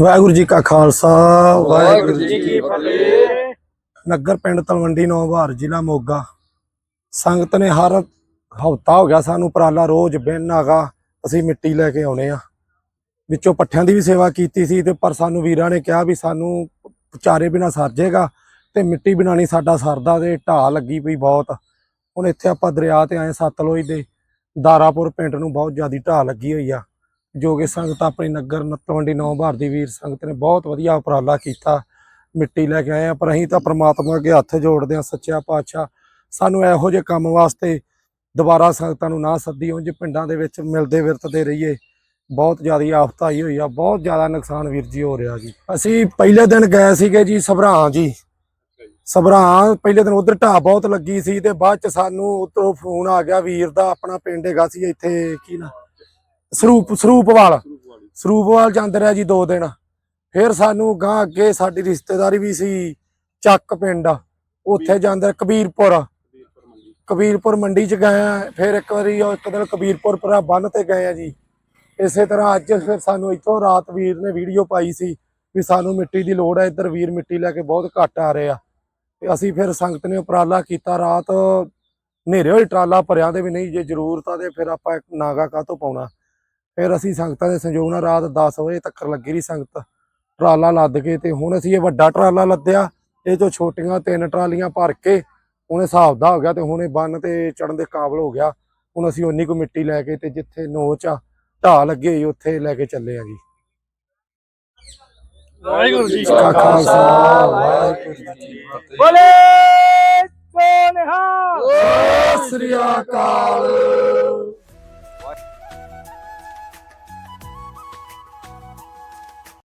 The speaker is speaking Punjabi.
ਵਾਹਿਗੁਰੂ ਜੀ ਕਾ ਖਾਲਸਾ ਵਾਹਿਗੁਰੂ ਜੀ ਕੀ ਫਤਿਹ। ਨਗਰ ਪਿੰਡ ਤਲਵੰਡੀ ਨੌਭਾਰ ਜ਼ਿਲ੍ਹਾ ਮੋਗਾ। ਸੰਗਤ ਨੇ ਹਰ ਹਫਤਾ ਹੋ ਗਿਆ ਸਾਨੂੰ ਉਪਰਾਲਾ ਰੋਜ਼ ਬਿਨ ਹੈਗਾ ਅਸੀਂ ਮਿੱਟੀ ਲੈ ਕੇ ਆਉਨੇ ਆ। ਵਿੱਚੋਂ ਪੱਠਿਆਂ ਦੀ ਵੀ ਸੇਵਾ ਕੀਤੀ ਸੀ ਤੇ ਪਰ ਸਾਨੂੰ ਵੀਰਾਂ ਨੇ ਕਿਹਾ ਵੀ ਸਾਨੂੰ ਚਾਰੇ ਬਿਨਾ ਸਰ ਜਾਏਗਾ ਤੇ ਮਿੱਟੀ ਬਿਨਾ ਨਹੀਂ ਸਾਡਾ ਸਰਦਾ ਤੇ ਢਾਹ ਲੱਗੀ ਪਈ ਬਹੁਤ। ਹੁਣ ਇੱਥੇ ਆਪਾਂ ਦਰਿਆ ਤੇ ਆਏ ਸਤਲੁਜ ਦੇ ਦਾਰਾਪੁਰ ਪਿੰਡ ਨੂੰ ਬਹੁਤ ਜ਼ਿਆਦੀ ਢਾਹ ਲੱਗੀ ਹੋਈ ਆ। ਜੋ ਕਿ ਸੰਗਤ ਆਪਣੀ ਨਗਰ ਨ- ਤਲਵੰਡੀ ਨੌ ਭਾਰ ਦੀ ਵੀਰ ਸੰਗਤ ਨੇ ਬਹੁਤ ਵਧੀਆ ਉਪਰਾਲਾ ਕੀਤਾ, ਮਿੱਟੀ ਲੈ ਕੇ ਆਏ ਆ ਪਰ ਅਸੀਂ ਤਾਂ ਪ੍ਰਮਾਤਮਾ ਅੱਗੇ ਹੱਥ ਜੋੜਦੇ ਆ ਸੱਚਿਆ ਪਾਤਸ਼ਾਹ। ਸਾਨੂੰ ਇਹੋ ਜਿਹੇ ਕੰਮ ਵਾਸਤੇ ਦੁਬਾਰਾ ਸੰਗਤਾਂ ਨੂੰ ਨਾ ਸੱਦੀ ਉਂਝ ਪਿੰਡਾਂ ਦੇ ਵਿੱਚ ਮਿਲਦੇ ਵਿਰਤਦੇ ਰਹੀਏ। ਬਹੁਤ ਜ਼ਿਆਦਾ ਆਫਤ ਆਈ ਹੋਈ ਆ, ਬਹੁਤ ਜ਼ਿਆਦਾ ਨੁਕਸਾਨ ਵੀਰ ਜੀ ਹੋ ਰਿਹਾ ਜੀ। ਅਸੀਂ ਪਹਿਲੇ ਦਿਨ ਗਏ ਸੀਗੇ ਜੀ ਸਭਰਾਂ ਜੀ। ਸਭਰਾਂ ਪਹਿਲੇ ਦਿਨ ਉਧਰ ਢਾਹ ਬਹੁਤ ਲੱਗੀ ਸੀ ਤੇ ਬਾਅਦ ਚ ਸਾਨੂੰ ਉਧਰੋਂ ਫੋਨ ਆ ਗਿਆ, ਵੀਰ ਦਾ ਆਪਣਾ ਪਿੰਡ ਹੈਗਾ ਸੀ ਇੱਥੇ, ਕੀ ਨਾ? ਸਰੂਪ ਸਰੂਪਵਾਲ। ਸਰੂਪਵਾਲ। ਜਾਂਦੇ ਰਿਹਾ ਜੀ ਦੋ ਦਿਨ। ਫਿਰ ਸਾਨੂੰ ਗਾਂ ਅੱਗੇ ਸਾਡੀ ਰਿਸ਼ਤੇਦਾਰੀ ਵੀ ਸੀ ਚੱਕ ਪਿੰਡ। ਉੱਥੇ ਜਾਂਦੇ ਕਬੀਰਪੁਰ। ਕਬੀਰਪੁਰ ਮੰਡੀ। ਚ ਗਏ ਆ। ਫਿਰ ਇੱਕ ਵਾਰੀ ਉਹ ਇੱਕ ਦਿਨ ਕਬੀਰਪੁਰ ਪਰਾ ਬੰਨ ਤੇ ਗਏ ਆ ਜੀ। ਇਸੇ ਤਰ੍ਹਾਂ ਅੱਜ ਫਿਰ ਸਾਨੂੰ ਇੱਥੋਂ ਰਾਤ ਵੀਰ ਨੇ ਵੀਡੀਓ ਪਾਈ ਸੀ ਵੀ ਸਾਨੂੰ ਮਿੱਟੀ ਦੀ ਲੋੜ ਹੈ ਇੱਧਰ ਵੀਰ ਮਿੱਟੀ ਲੈ ਕੇ ਬਹੁਤ ਘੱਟ ਆ ਰਹੇ ਆ। ਤੇ ਅਸੀਂ ਫਿਰ ਸੰਗਤ ਨੇ ਉਪਰਾਲਾ ਕੀਤਾ ਰਾਤ। ਹਨੇਰੇ ਹੋਈ ਟਰਾਲਾ ਭਰਿਆ ਦੇ ਵੀ ਨਹੀਂ ਜੇ ਜ਼ਰੂਰਤ ਆ ਤੇ ਫਿਰ ਆਪਾਂ ਇੱਕ ਨਾਗਾ ਕਾਹਤੋਂ ਪਾਉਣਾ। ਫਿਰ ਅਸੀਂ ਸੰਗਤਾਂ ਦੇ ਸੰਯੋਗ ਨਾਲ ਰਾਤ 10 ਵਜੇ ਤੱਕ ਲੱਗੀ ਰਹੀ ਸੰਗਤ। ਟਰਾਲਾ ਲੱਦ ਕੇ ਤੇ ਹੁਣ ਅਸੀਂ ਇਹ ਵੱਡਾ ਟਰਾਲਾ ਲੱਦਿਆ। ਇਹ ਜੋ ਛੋਟੀਆਂ ਤਿੰਨ ਟਰਾਲੀਆਂ ਭਰ ਕੇ ਹੁਣ ਹਿਸਾਬ ਦਾ ਹੋ ਗਿਆ ਤੇ ਹੁਣ ਇਹ ਬੰਨ ਤੇ ਚੜਨ ਦੇ ਕਾਬਲ ਹੋ ਗਿਆ। ਹੁਣ ਅਸੀਂ ਉਨੀ ਕੁ ਮਿੱਟੀ ਲੈ ਕੇ ਤੇ ਜਿੱਥੇ ਨੋਚ ਆ ਢਾਹ ਲੱਗੀ ਹੋਈ ਉੱਥੇ ਲੈ ਕੇ ਚੱਲੇ ਆ ਜੀ। ਵਾਹਿਗੁਰੂ ਜੀ ਕਾ ਖਾਲਸਾ। ਵਾਹਿਗੁਰੂ ਜੀ ਕੀ ਫਤਿਹ। ਬੋਲੇ ਸੋਨਿਹਾ ਸ੍ਰੀ ਅਕਾਲ।